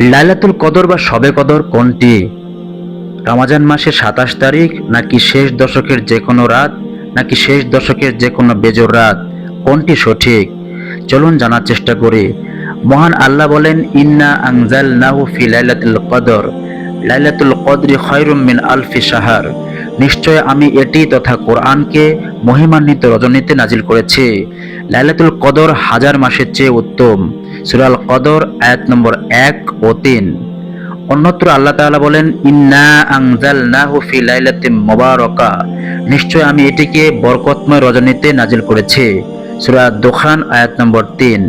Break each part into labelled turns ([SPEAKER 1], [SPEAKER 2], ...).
[SPEAKER 1] লাইলাতুল কদর বা শবে কদর কোনটি? রমাজান মাসের সাতাশ তারিখ নাকি শেষ দশকের যে কোনো রাত, নাকি শেষ দশকের যে কোনো বেজোর রাত? কোনটি সঠিক? চলুন জানার চেষ্টা করি। মহান আল্লাহ বলেন, ইন্না আংজাল নাহু ফি লাইলাতুল কদর। লাইলাতুল কদরি খয়রুম মিন আলফি সাহার নিশ্চয় আমি এটি তথা কোরআনকে মহিমান্বিত রজনীতে নাজিল করেছি। লাইলাতুল কদর হাজার মাসের চেয়ে উত্তম। সুরাল কদর, আয়াত নম্বর এক ও তিন। অন্যত্র আল্লাহ তাআলা বলেন, ইন্না আনজালনাহু ফি লাইলাতে মোবারকা। নিশ্চয় আমি এটিকে বরকতময় রজনীতে নাজিল করেছি। সূরা দোখান আয়াত নম্বর তিন।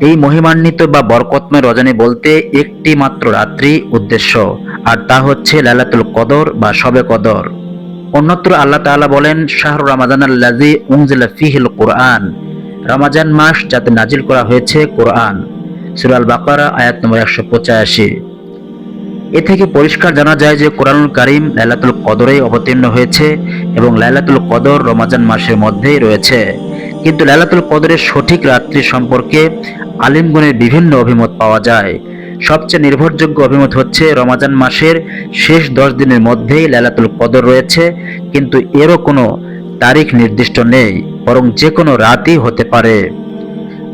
[SPEAKER 1] এই মহিমান্বিত বা বরকতময় রজনী বলতে একটি মাত্র রাত্রি উদ্দেশ্য, আর তা হচ্ছে লাইলাতুল কদর বা শবে কদর। অন্যত্র আল্লাহ তাআলা বলেন, শাহরু রমাজান আল্লাজি উনজিলা ফিহিল কোরআন। রমাজান মাস যাতে নাজিল করা হয়েছে কোরআন। সুরাল বাকারা আয়াত নম্বর একশো পঁচাশি। এ থেকে পরিষ্কার জানা যায় যে কোরআনুল কারিম লাইলাতুল কদরেই অবতীর্ণ হয়েছে এবং লাইলাতুল কদর রমাজান মাসের মধ্যেই রয়েছে। কিন্তু লাইলাতুল কদরের সঠিক রাত্রি সম্পর্কে আলিমগণের বিভিন্ন অভিমত পাওয়া যায়। সবচেয়ে নির্ভরযোগ্য অভিমত হচ্ছে রমাজান মাসের শেষ দশ দিনের মধ্যেই লাইলাতুল কদর রয়েছে, কিন্তু এরও কোনো তারিখ নির্দিষ্ট নেই, বরং যে কোনো রাতই হতে পারে।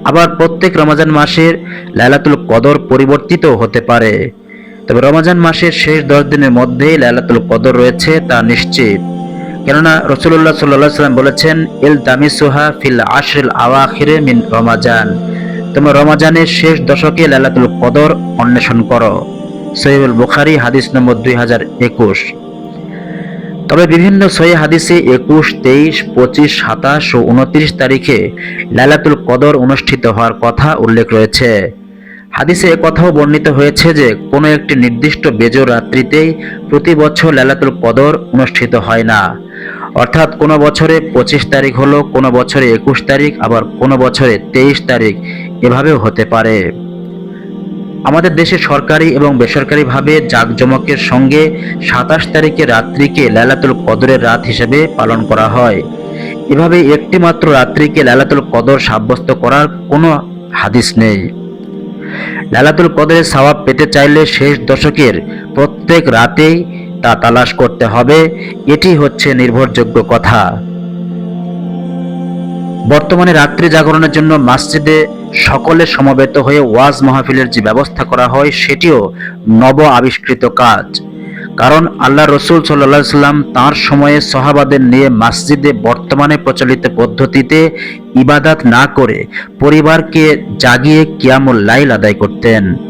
[SPEAKER 1] আবার প্রত্যেক রমাজান মাসের লাইলাতুল কদর পরিবর্তিত হতে পারে। তবে রমাজান মাসের শেষ দশ দিনের মধ্যেই লাইলাতুল কদর রয়েছে তা নিশ্চিত। কেননা রসুল্লাহ সাল্লাহ সাল্লাম বলেছেন, ইল দামিসুহা ফিল আশরিল আওয়াখিরে মিন রমাজান। তোমরা রমাজানের শেষ দশকে লাইলাতুল কদর অন্বেষণ করো। সহিবুল বুখারি হাদিস নম্বর দুই হাজার একুশ। তবে বিভিন্ন সহি হাদিসে একুশ, তেইশ, পঁচিশ, সাতাশ ও উনত্রিশ তারিখে লাইলাতুল কদর অনুষ্ঠিত হওয়ার কথা উল্লেখ রয়েছে। হাদিসে এ কথাও বর্ণিত হয়েছে যে, কোনো একটি নির্দিষ্ট বেজোর রাত্রিতেই প্রতি বছর লাইলাতুল কদর অনুষ্ঠিত হয় না। অর্থাৎ কোনো বছরে পঁচিশ তারিখ হলো, কোনো বছরে একুশ তারিখ, আবার কোনো বছরে তেইশ তারিখ, এভাবেও হতে পারে। আমাদের দেশে সরকারি এবং বেসরকারিভাবে জাঁকজমকের সঙ্গে সাতাশ তারিখে রাত্রিকে লাইলাতুল কদরের রাত হিসেবে পালন করা হয়। এভাবে একটি মাত্র রাত্রিকে লাইলাতুল কদর সাব্যস্ত করার কোনো হাদিস নেই। লাইলাতুল কদরের সওয়াব পেতে চাইলে শেষ দশকের প্রত্যেক রাতেই তা তালাশ করতে হবে, এটি হচ্ছে নির্ভরযোগ্য কথা। বর্তমানে রাত্রি জাগরণের জন্য মসজিদে সকলে সমবেত হয়ে ওয়াজ মাহফিলের যে ব্যবস্থা করা হয়, সেটিও নব আবিষ্কৃত কাজ। কারণ আল্লাহ রসুল সাল্লা সাল্লাম তাঁর সময়ে সহাবাদের নিয়ে মসজিদে বর্তমানে প্রচলিত পদ্ধতিতে ইবাদাত না করে পরিবারকে জাগিয়ে কিয়ামুল লাইল আদায় করতেন।